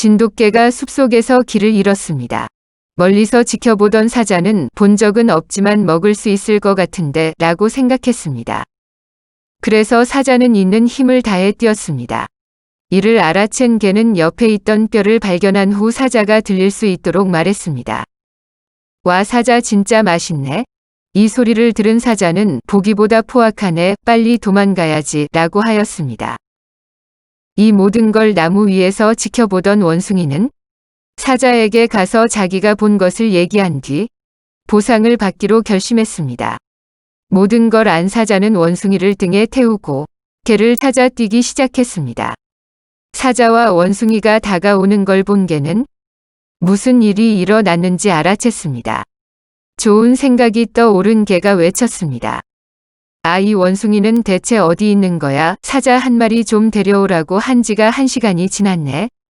진돗개가 숲속에서 길을 잃었습니다. 멀리서 지켜보던 사자는 본 적은 없지만 먹을 수 있을 것 같은데 라고 생각했습니다. 그래서 사자는 있는 힘을 다해 뛰었습니다. 이를 알아챈 개는 옆에 있던 뼈를 발견한 후 사자가 들릴 수 있도록 말했습니다. 와 사자 진짜 맛있네. 이 소리를 들은 사자는 보기보다 포악하네 빨리 도망가야지 라고 하였습니다. 이 모든 걸 나무 위에서 지켜보던 원숭이는 사자에게 가서 자기가 본 것을 얘기한 뒤 보상을 받기로 결심했습니다. 모든 걸 안 사자는 원숭이를 등에 태우고 개를 찾아 뛰기 시작했습니다. 사자와 원숭이가 다가오는 걸 본 개는 무슨 일이 일어났는지 알아챘습니다. 좋은 생각이 떠오른 개가 외쳤습니다. 아, 이 원숭이는 대체 어디 있는 거야? 사자 한 마리 좀 데려오라고 한 지가 한 시간이 지났네.